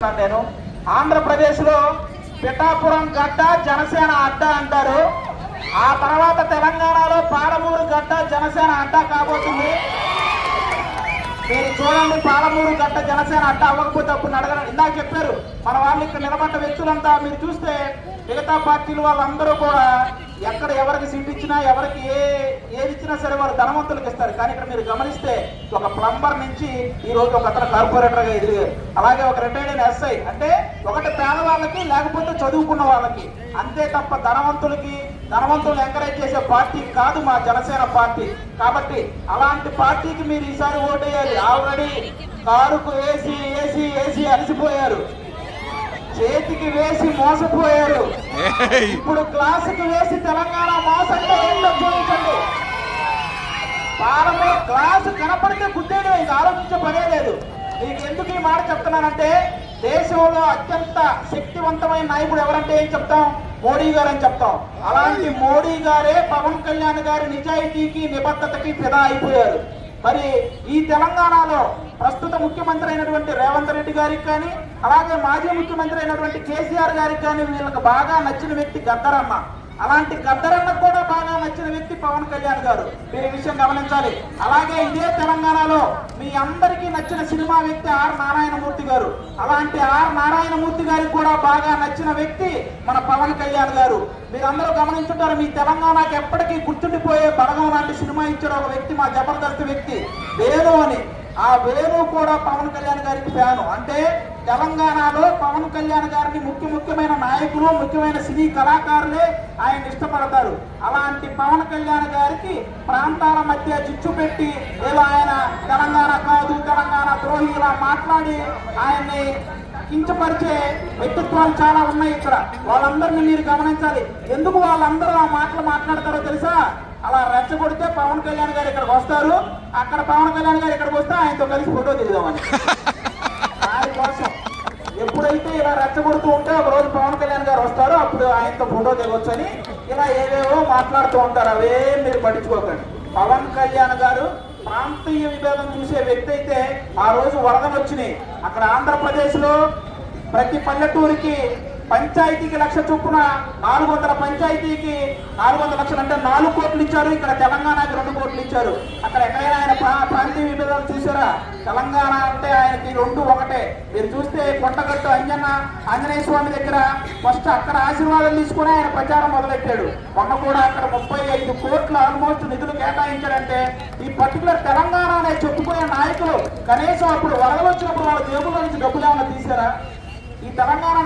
నేను ఆంధ్రప్రదేశ్లో పిఠాపురం గడ్డ జనసేన అడ్డ అంటారు. ఆ తర్వాత తెలంగాణలో పాలమూరు గడ్డ జనసేన అడ్డ కాబోతుంది. మీరు చూడండి పాలమూరు గడ్డ జనసేన అడ్డ అవ్వకపోతే అప్పుడు అడగడం ఇందాక చెప్పారు మన వాళ్ళు ఇక్కడ నిలబడ్డ వ్యక్తులంతా మీరు చూస్తే మిగతా పార్టీలు వాళ్ళందరూ కూడా ఎక్కడ ఎవరికి సీట్ ఇచ్చినా ఎవరికి ఏ ఇచ్చినా సరే వాళ్ళు ధనవంతులకు ఇస్తారు. కానీ ఇక్కడ మీరు గమనిస్తే ఒక ప్లంబర్ నుంచి ఈ రోజు ఒక అతను కార్పొరేటర్గా ఎదిగారు అలాగే ఒక రిటైర్డ్ అయిన ఎస్ఐ. అంటే ఒకటి పేదవాళ్ళకి లేకపోతే చదువుకున్న వాళ్ళకి. అంతే తప్ప ధనవంతులకి ధనవంతులు ఎంకరేజ్ చేసే పార్టీ కాదు మా జనసేన పార్టీ. కాబట్టి అలాంటి పార్టీకి మీరు ఈసారి ఓటేయాలి. ఆల్రెడీ కారుకు వేసి వేసి వేసి అలసిపోయారు. చేతికి వేసి మోసపోయారు. ఇప్పుడు క్లాసుకి వేసి తెలంగాణ పాలమూరు క్లాసు కనపడితే గుద్దేయడం ఇది ఆలోచించే పనే లేదు. మీకు ఎందుకు ఈ మాట చెప్తున్నానంటే దేశంలో అత్యంత శక్తివంతమైన నాయకుడు ఎవరంటే ఏం చెప్తాం? మోడీ గారు అని చెప్తాం. అలాంటి మోడీ గారే పవన్ కళ్యాణ్ గారి నిజాయితీకి నిబద్ధతకి ఫిదా అయిపోయారు. మరి ఈ తెలంగాణలో ప్రస్తుత ముఖ్యమంత్రి అయినటువంటి రేవంత్ రెడ్డి గారికి కానీ అలాగే మాజీ ముఖ్యమంత్రి అయినటువంటి కేసీఆర్ గారికి కానీ వీళ్ళకి బాగా నచ్చిన వ్యక్తి గద్దరమ్మ అలాంటి గద్దరన్నకు కూడా బాగా నచ్చిన వ్యక్తి పవన్ కళ్యాణ్ గారు. మీరు ఈ విషయం గమనించాలి. అలాగే ఇదే తెలంగాణలో మీ అందరికీ నచ్చిన సినిమా వ్యక్తి ఆర్ నారాయణమూర్తి గారు. అలాంటి ఆర్ నారాయణమూర్తి గారికి కూడా బాగా నచ్చిన వ్యక్తి మన పవన్ కళ్యాణ్ గారు. మీరందరూ గమనించుంటారు మీ తెలంగాణకి ఎప్పటికీ గుర్తుండిపోయే బలగం లాంటి సినిమా ఇచ్చిన ఒక వ్యక్తి మా జబర్దస్త్ వ్యక్తి వేణు అని. ఆ వేణు కూడా పవన్ కళ్యాణ్ గారికి ఫ్యాను. అంటే తెలంగాణలో పవన్ కళ్యాణ్ గారిని ముఖ్య ముఖ్యమైన నాయకులు ముఖ్యమైన సినీ కళాకారులే ఆయన ఇష్టపడతారు. అలాంటి పవన్ కళ్యాణ్ గారికి ప్రాంతాల మధ్య చిచ్చు పెట్టి ఏదో ఆయన తెలంగాణ కాదు తెలంగాణ ద్రోహి ఇలా మాట్లాడి ఆయన్ని కించపరిచే వ్యక్తిత్వాలు చాలా ఉన్నాయి ఇక్కడ. వాళ్ళందరినీ మీరు గమనించాలి. ఎందుకు వాళ్ళందరూ ఆ మాటలు మాట్లాడతారో తెలుసా? అలా రెచ్చగొడితే పవన్ కళ్యాణ్ గారు ఇక్కడికి వస్తారు. అక్కడ పవన్ కళ్యాణ్ గారు ఇక్కడికి వస్తే ఆయనతో కలిసి ఫోటో దిగుదామని. దానికోసం ఎప్పుడైతే ఇలా రెచ్చగొడుతూ ఉంటే ఒక రోజు పవన్ కళ్యాణ్ గారు వస్తారు అప్పుడు ఆయనతో ఫోటో దిగొచ్చని ఇలా ఏవేవో మాట్లాడుతూ ఉంటారు. అవేం మీరు పట్టించుకోకండి. పవన్ కళ్యాణ్ గారు ప్రాంతీయ విభేదం చూసే వ్యక్తి అయితే ఆ రోజు వరదలు వచ్చినాయి. అక్కడ ఆంధ్రప్రదేశ్లో ప్రతి పల్లెటూరికి పంచాయతీకి లక్ష చొప్పున నాలుగు వందల పంచాయతీకి నాలుగు వందల లక్షలు అంటే నాలుగు కోట్లు ఇచ్చారు. ఇక్కడ తెలంగాణకి రెండు కోట్లు ఇచ్చారు. అక్కడ ఎక్కడైనా ప్రాంతీయ విభేదాలు చూసారా తెలంగాణ అంటే ఆయనకి రెండు ఒకటే. మీరు చూస్తే కొండగట్టు అంజన్న ఆంజనేయ స్వామి దగ్గర ఫస్ట్ అక్కడ ఆశీర్వాదం తీసుకుని ఆయన ప్రచారం మొదలెట్టాడు. మొన్న కూడా అక్కడ ముప్పై ఐదు కోట్ల ఆల్మోస్ట్ నిధులు కేటాయించారంటే ఈ పర్టికులర్ తెలంగాణ అనే చెప్పుకునే నాయకులు కనీసం అప్పుడు వరదలు వచ్చినప్పుడు వాళ్ళ జేబుల నుంచి డబ్బులు ఏమైనా తీసారా ఈ తెలంగాణ